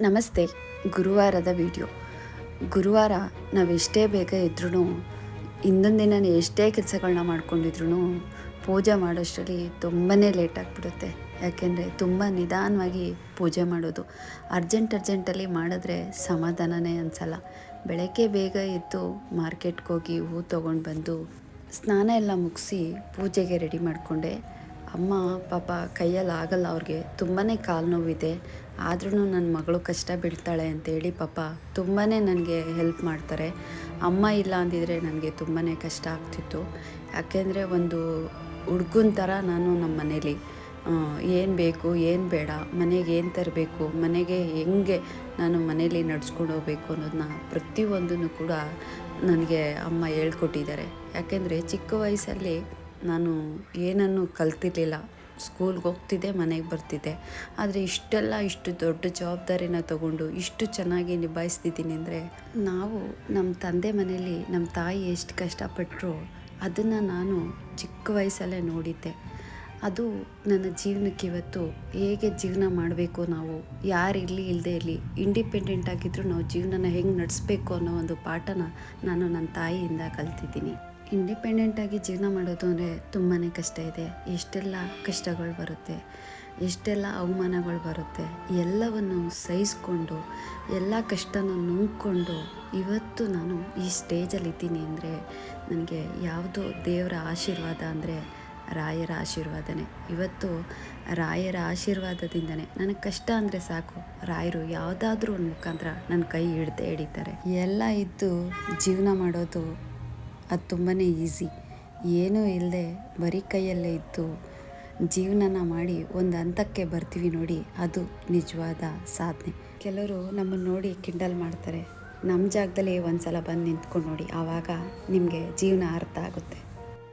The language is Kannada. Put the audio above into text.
ನಮಸ್ತೆ, ಗುರುವಾರದ ವಿಡಿಯೋ. ಗುರುವಾರ ನಾವು ಎಷ್ಟೇ ಬೇಗ ಇದ್ರೂ ಹಿಂದೊಂದು ದಿನ ಎಷ್ಟೇ ಕೆಲಸಗಳನ್ನ ಮಾಡ್ಕೊಂಡಿದ್ರು ಪೂಜೆ ಮಾಡೋಷ್ಟರಲ್ಲಿ ತುಂಬಾ ಲೇಟ್ ಆಗಿಬಿಡುತ್ತೆ. ಯಾಕೆಂದರೆ ತುಂಬ ನಿಧಾನವಾಗಿ ಪೂಜೆ ಮಾಡೋದು. ಅರ್ಜೆಂಟ್ ಅರ್ಜೆಂಟಲ್ಲಿ ಮಾಡಿದ್ರೆ ಸಮಾಧಾನನೇ ಅನಿಸಲ್ಲ. ಬೆಳಗ್ಗೆ ಬೇಗ ಎದ್ದು ಮಾರ್ಕೆಟ್ಗೆ ಹೋಗಿ ಹೂ ತೊಗೊಂಡು ಬಂದು ಸ್ನಾನ ಎಲ್ಲ ಮುಗಿಸಿ ಪೂಜೆಗೆ ರೆಡಿ ಮಾಡಿಕೊಂಡೆ. ಅಮ್ಮ, ಪಾಪ ಕೈಯಲ್ಲಿ ಆಗಲ್ಲ ಅವ್ರಿಗೆ. ತುಂಬಾ ಕಾಲು ನೋವಿದೆ. ಆದ್ರೂ ನನ್ನ ಮಗಳು ಕಷ್ಟ ಬೀಳ್ತಾಳೆ ಅಂತೇಳಿ ಪಾಪ ತುಂಬಾ ನನಗೆ ಹೆಲ್ಪ್ ಮಾಡ್ತಾರೆ. ಅಮ್ಮ ಇಲ್ಲ ಅಂದಿದ್ರೆ ನನಗೆ ತುಂಬಾ ಕಷ್ಟ ಆಗ್ತಿತ್ತು. ಯಾಕೆಂದರೆ ಒಂದು ಹುಡ್ಗನ ಥರ ನಾನು ನಮ್ಮ ಮನೇಲಿ. ಏನು ಬೇಕು, ಏನು ಬೇಡ, ಮನೆಗೆ ಏನು ತರಬೇಕು, ಮನೆಗೆ ಹೆಂಗೆ ನಾನು ಮನೇಲಿ ನಡ್ಸ್ಕೊಂಡು ಹೋಗ್ಬೇಕು ಅನ್ನೋದನ್ನ ಪ್ರತಿಯೊಂದನ್ನು ಕೂಡ ನನಗೆ ಅಮ್ಮ ಹೇಳ್ಕೊಟ್ಟಿದ್ದಾರೆ. ಯಾಕೆಂದರೆ ಚಿಕ್ಕ ವಯಸ್ಸಲ್ಲಿ ನಾನು ಏನನ್ನು ಕಲ್ತಿರ್ಲಿಲ್ಲ. ಸ್ಕೂಲ್ಗೆ ಹೋಗ್ತಿದ್ದೆ, ಮನೆಗೆ ಬರ್ತಿದ್ದೆ. ಆದರೆ ಇಷ್ಟೆಲ್ಲ ಇಷ್ಟು ದೊಡ್ಡ ಜವಾಬ್ದಾರಿನ ತಗೊಂಡು ಇಷ್ಟು ಚೆನ್ನಾಗಿ ನಿಭಾಯಿಸ್ತಿದ್ದೀನಿ ಅಂದರೆ ನಾವು ನಮ್ಮ ತಂದೆ ಮನೆಯಲ್ಲಿ ನಮ್ಮ ತಾಯಿ ಎಷ್ಟು ಕಷ್ಟಪಟ್ಟರು ಅದನ್ನು ನಾನು ಚಿಕ್ಕ ವಯಸ್ಸಲ್ಲೇ ನೋಡಿದ್ದೆ. ಅದು ನನ್ನ ಜೀವನಕ್ಕೆ ಇವತ್ತು ಹೇಗೆ ಜೀವನ ಮಾಡಬೇಕು ನಾವು, ಯಾರು ಇಲ್ಲದೆ ಇರಲಿ, ಇಂಡಿಪೆಂಡೆಂಟ್ ಆಗಿದ್ದರೂ ನಾವು ಜೀವನನ ಹೆಂಗೆ ನಡೆಸಬೇಕು ಅನ್ನೋ ಒಂದು ಪಾಠನ ನಾನು ನನ್ನ ತಾಯಿಯಿಂದ ಕಲ್ತಿದ್ದೀನಿ. ಇಂಡಿಪೆಂಡೆಂಟಾಗಿ ಜೀವನ ಮಾಡೋದು ಅಂದರೆ ತುಂಬಾ ಕಷ್ಟ ಇದೆ. ಎಷ್ಟೆಲ್ಲ ಕಷ್ಟಗಳು ಬರುತ್ತೆ, ಎಷ್ಟೆಲ್ಲ ಅವಮಾನಗಳು ಬರುತ್ತೆ, ಎಲ್ಲವನ್ನು ಸಹಿಸ್ಕೊಂಡು, ಎಲ್ಲ ಕಷ್ಟನ ನುಂಗ್ಕೊಂಡು ಇವತ್ತು ನಾನು ಈ ಸ್ಟೇಜಲ್ಲಿ ಇದ್ದೀನಿ ಅಂದರೆ ನನಗೆ ಯಾವುದೋ ದೇವರ ಆಶೀರ್ವಾದ ಅಂದರೆ ರಾಯರ ಆಶೀರ್ವಾದನೇ. ಇವತ್ತು ರಾಯರ ಆಶೀರ್ವಾದದಿಂದನೇ ನನಗೆ ಕಷ್ಟ ಅಂದರೆ ಸಾಕು. ರಾಯರು ಯಾವುದಾದ್ರೂ ಒಂದು ಮುಖಾಂತರ ನನ್ನ ಕೈ ಹಿಡ್ದೆ ಹಿಡಿತಾರೆ. ಎಲ್ಲ ಇದ್ದು ಜೀವನ ಮಾಡೋದು ಅದು ತುಂಬಾ ಈಸಿ. ಏನೂ ಇಲ್ಲದೆ ಬರೀ ಕೈಯಲ್ಲೇ ಇದ್ದು ಜೀವನನ ಮಾಡಿ ಒಂದು ಹಂತಕ್ಕೆ ಬರ್ತೀವಿ ನೋಡಿ, ಅದು ನಿಜವಾದ ಸಾಧನೆ. ಕೆಲವರು ನಮ್ಮನ್ನು ನೋಡಿ ಕಿಂಡಲ್ ಮಾಡ್ತಾರೆ. ನಮ್ಮ ಜಾಗದಲ್ಲಿ ಒಂದು ಸಲ ಬಂದು ನಿಂತ್ಕೊಂಡು ನೋಡಿ, ಆವಾಗ ನಿಮಗೆ ಜೀವನ ಅರ್ಥ ಆಗುತ್ತೆ.